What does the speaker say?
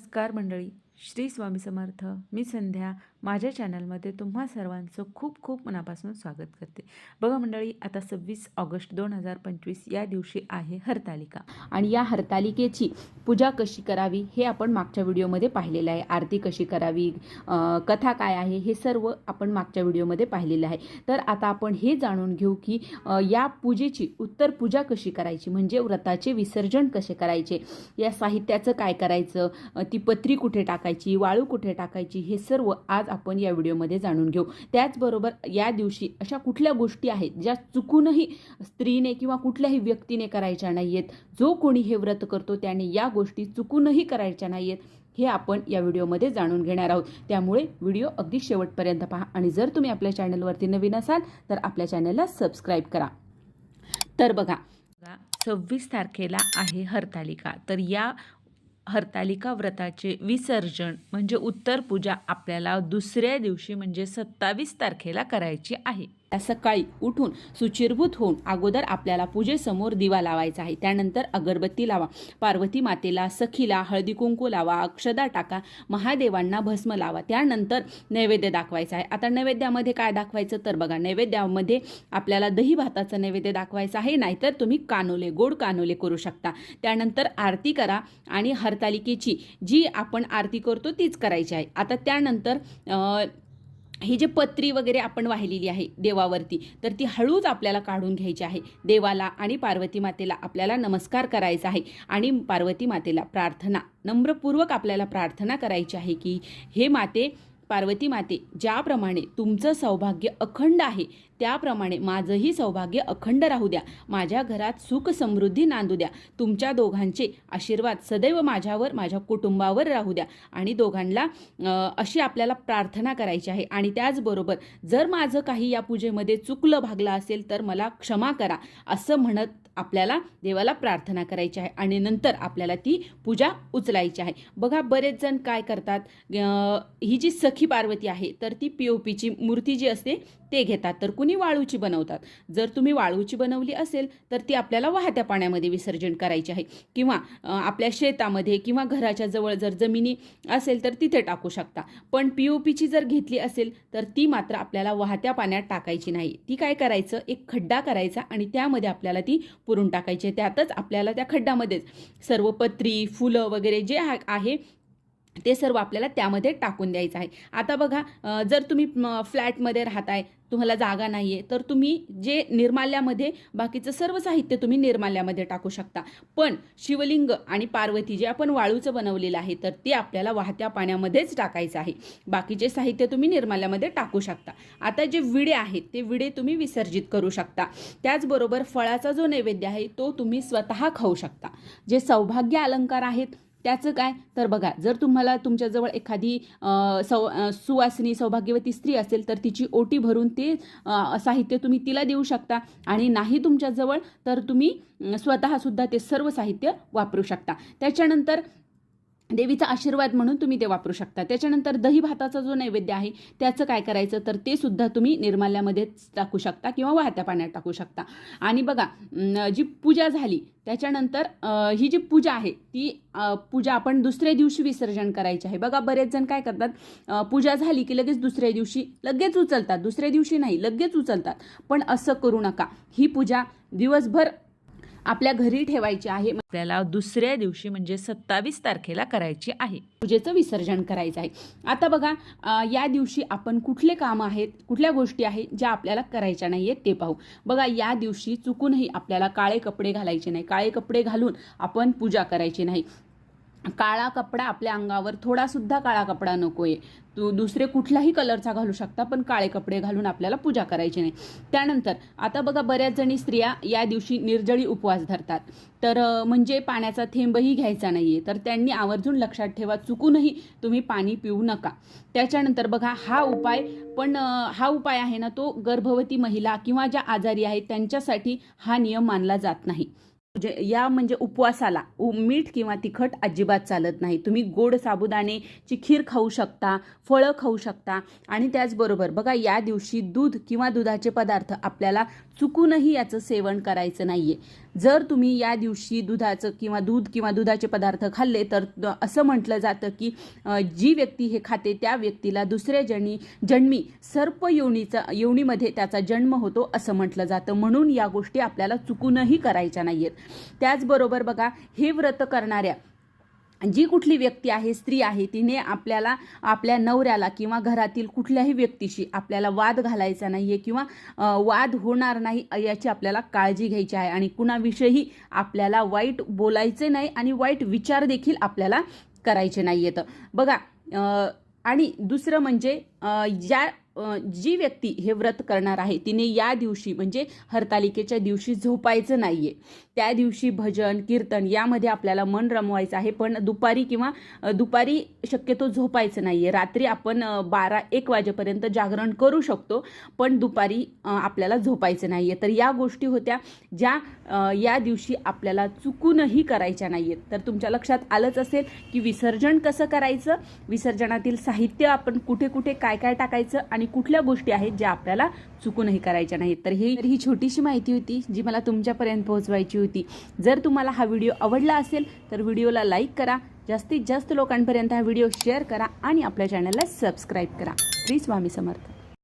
नमस्कार मंडळी. श्री स्वामी समर्थ मी संध्या. माझ्या चॅनलमध्ये तुम्हा सर्वांचं खूप खूप मनापासून स्वागत करते. बघा मंडळी आता सव्वीस ऑगस्ट दोन हजार पंचवीस या दिवशी आहे हरतालिका. आणि या हरतालिकेची पूजा कशी करावी हे आपण मागच्या व्हिडिओमध्ये पाहिलेलं आहे. आरती कशी करावी कथा काय आहे हे सर्व आपण मागच्या व्हिडिओमध्ये पाहिलेलं आहे. तर आता आपण हे जाणून घेऊ की या पूजेची उत्तर पूजा कशी करायची? म्हणजे व्रताचे विसर्जन कसे करायचे? या साहित्याचं काय करायचं? ती पत्री कुठे टाकायची? वाळू कुठे टाकायची हे सर्व आज आपण या व्हिडिओमध्ये जाणून घेऊ. त्याचबरोबर या दिवशी अशा कुठल्या गोष्टी आहेत ज्या चुकूनही स्त्रीने किंवा कुठल्याही व्यक्तीने करायच्या नाही आहेत जो कोणी हे व्रत करतो त्याने या गोष्टी चुकूनही करायच्या नाही आहेत हे आपण या व्हिडिओमध्ये जाणून घेणार आहोत. त्यामुळे व्हिडिओ अगदी शेवटपर्यंत पहा आणि जर तुम्ही आपल्या चॅनलवरती नवीन असाल तर आपल्या चॅनलला सबस्क्राईब करा. तर बघा बघा सव्वीस तारखेला आहे हरतालिका. तर या हरतालिका व्रताचे विसर्जन म्हणजे उत्तर पूजा आपल्याला दुसऱ्या दिवशी म्हणजे सत्तावीस तारखेला करायची आहे. सकाळी उठून सुचिरभूत होऊन अगोदर आपल्याला पूजेसमोर दिवा लावायचा आहे. त्यानंतर अगरबत्ती लावा पार्वती मातेला सखीला हळदी कुंकू लावा अक्षदा टाका महादेवांना भस्म लावा. त्यानंतर नैवेद्य दाखवायचा आहे. आता नैवेद्यामध्ये काय दाखवायचं? तर बघा नैवेद्यामध्ये आपल्याला दही भाताचं नैवेद्य दाखवायचं आहे. नाहीतर तुम्ही कानोले गोड कानोले करू शकता. त्यानंतर आरती करा आणि हरतालिकेची जी आपण आरती करतो तीच करायची आहे. आता त्यानंतर ही जे पत्री वगैरे आपण वाहिलेली आहे देवावरती तर ती हळूच आपल्याला काढून घ्यायची आहे. देवाला आणि पार्वती मातेला आपल्याला नमस्कार करायचा आहे आणि पार्वती मातेला प्रार्थना नम्रपूर्वक आपल्याला प्रार्थना करायची आहे की हे माते पार्वती माते ज्याप्रमाणे तुमचं सौभाग्य अखंड आहे त्याप्रमाणे माझंही सौभाग्य अखंड राहू द्या. माझ्या घरात सुख समृद्धी नांदू द्या. तुमच्या दोघांचे आशीर्वाद सदैव माझ्यावर माझ्या कुटुंबावर राहू द्या. आणि दोघांना अशी आपल्याला प्रार्थना करायची आहे. आणि त्याचबरोबर जर माझं काही या पूजेमध्ये चुकलं भागलं असेल तर मला क्षमा करा. असं म्हणत आपल्याला देवाला प्रार्थना करायची आहे आणि नंतर आपल्याला ती पूजा उचलायची आहे. बघा बरेच जण काय करतात ही जी सखी पार्वती आहे तर ती पी ओ पीची मूर्ती जी असते ते घेतात. तर कुणी वाळूची बनवतात? जर तुम्ही वाळूची बनवली असेल तर ती आपल्याला वाहत्या पाण्यामध्ये विसर्जन करायची आहे. किंवा आपल्या शेतामध्ये किंवा घराच्या जवळ जर जमिनी असेल तर तिथे टाकू शकता. पण पी ओ पीची जर घेतली असेल तर ती मात्र आपल्याला वाहत्या पाण्यात टाकायची नाही. ती काय करायचं? एक खड्डा करायचा आणि त्यामध्ये आपल्याला ती पुरून टाकायची आहे. त्यातच आपल्याला त्या खड्ड्यामध्येच सर्व पत्री फुलं वगैरे जे हा- आहे ते सर्व आपल्याला त्यामध्ये टाकून द्यायचं आहे. आता बघा जर तुम्ही फ्लॅटमध्ये राहताय तुम्हाला जागा नाही आहे तर तुम्ही जे निर्माल्यामध्ये बाकीचं सर्व साहित्य तुम्ही निर्माल्यामध्ये टाकू शकता. पण शिवलिंग आणि पार्वती जे आपण वाळूचं बनवलेलं आहे तर ते आपल्याला वाहत्या पाण्यामध्येच टाकायचं आहे. बाकीचे साहित्य तुम्ही निर्माल्यामध्ये टाकू शकता. आता जे विडे आहेत ते विडे तुम्ही विसर्जित करू शकता. त्याचबरोबर फळाचा जो नैवेद्य आहे तो तुम्ही स्वतः खाऊ शकता. जे सौभाग्य अलंकार आहेत त्याचं काय? तर बघा जर तुम्हाला तुमच्याजवळ एखादी सौ सुवासिनी सौभाग्यवती स्त्री असेल तर तिची ओटी भरून ते साहित्य तुम्ही तिला देऊ शकता. आणि नाही तुमच्याजवळ तर तुम्ही स्वतःसुद्धा ते सर्व साहित्य वापरू शकता. त्याच्यानंतर देवीचा आशीर्वाद म्हणून तुम्ही ते वापरू शकता. त्याच्यानंतर दही भाताचा जो नैवेद्य आहे त्याचं काय करायचं? तर ते सुद्धा तुम्ही निर्माल्यामध्येच टाकू शकता किंवा वाहत्या पाण्यात टाकू शकता. आणि बघा जी पूजा झाली त्याच्यानंतर ही जी पूजा आहे ती पूजा आपण दुसऱ्या दिवशी विसर्जन करायची आहे. बघा बरेच जण काय करतात पूजा झाली की लगेच दुसऱ्या दिवशी लगेच उचलतात. दुसऱ्या दिवशी नाही लगेच उचलतात. पण असं करू नका. ही पूजा दिवसभर आपल्या घरी ठेवायची आहे. आपल्याला दुसऱ्या दिवशी म्हणजे सत्तावीस तारखेला करायची आहे. पूजेचं विसर्जन करायचं आहे. आता बघा या दिवशी आपण कुठले कामं आहेत कुठल्या गोष्टी आहेत ज्या आपल्याला करायच्या नाही आहेत ते पाहू. बघा या दिवशी चुकूनही आपल्याला काळे कपडे घालायचे नाही. काळे कपडे घालून आपण पूजा करायची नाही. काळा कपडा आपल्या अंगावर थोडासुद्धा काळा कपडा नको आहे. तू दुसरे कुठलाही कलरचा घालू शकता पण काळे कपडे घालून आपल्याला पूजा करायची नाही. त्यानंतर आता बघा बऱ्याच जणी स्त्रिया या दिवशी निर्जळी उपवास धरतात. तर म्हणजे पाण्याचा थेंबही घ्यायचा नाही आहे तर त्यांनी आवर्जून लक्षात ठेवा चुकूनही तुम्ही पाणी पिऊ नका. त्याच्यानंतर बघा हा उपाय पण हा उपाय आहे ना तो गर्भवती महिला किंवा ज्या आजारी आहेत त्यांच्यासाठी हा नियम मानला जात नाही. जे या म्हणजे उपवासाला उ- मीठ किंवा तिखट अजिबात चालत नाही. तुम्ही गोड साबुदाणेची खीर खाऊ शकता फळं खाऊ शकता आणि त्याचबरोबर बघा या दिवशी दूध किंवा दुधाचे पदार्थ आपल्याला चुकूनही याचं सेवन करायचं नाहीये. जर तुम्ही या दिवशी दुधाचं किंवा दूध किंवा दुधाचे पदार्थ खाल्ले तर असं म्हटलं जातं की जी व्यक्ती हे खाते त्या व्यक्तीला दुसऱ्या जणी जन्मी सर्प योनीचा योनीमध्ये त्याचा जन्म होतो असं म्हटलं जातं. म्हणून या गोष्टी आपल्याला चुकूनही करायच्या नाहीयेत. त्याचबरोबर बघा हे व्रत करणाऱ्या जी कुठली व्यक्ती आहे स्त्री आहे तिने आपल्याला आपल्या नवऱ्याला किंवा घरातील कुठल्याही व्यक्तीशी आपल्याला वाद घालायचा नाही आहे किंवा वाद होणार नाही याची आपल्याला काळजी घ्यायची आहे आणि कुणाविषयी आपल्याला वाईट बोलायचे नाही आणि वाईट विचार देखील आपल्याला करायचे नाही आहेत बघा आणि दुसरं म्हणजे ज्या जी व्यक्ती हे व्रत करणार आहे तिने या दिवशी म्हणजे हरतालिकेच्या दिवशी झोपायचं नाही आहे त्या दिवशी भजन कीर्तन यामध्ये आपल्याला मन रमवायचं आहे पण दुपारी किंवा दुपारी शक्यतो झोपायचं नाही आहे रात्री आपण बारा एक वाजेपर्यंत जागरण करू शकतो पण दुपारी आपल्याला झोपायचं नाही आहे तर या गोष्टी होत्या ज्या या दिवशी आपल्याला चुकूनही करायच्या नाही आहेत तर तुमच्या लक्षात आलंच असेल की विसर्जन कसं करायचं? विसर्जनातील साहित्य आपण कुठे कुठे काय काय टाकायचं? आणि कुठल्या गोष्टी आहेत ज्या आपल्याला चुकूनही करायच्या नाहीत? तर ही तर ही छोटीशी माहिती होती जी मला तुमच्यापर्यंत पोहोचवायची होती. जर तुम्हाला हा व्हिडिओ आवडला असेल तर व्हिडिओला लाईक करा. जास्तीत जास्त लोकांपर्यंत हा व्हिडिओ शेअर करा आणि आपल्या चॅनलला सबस्क्राईब करा. श्री स्वामी समर्थ.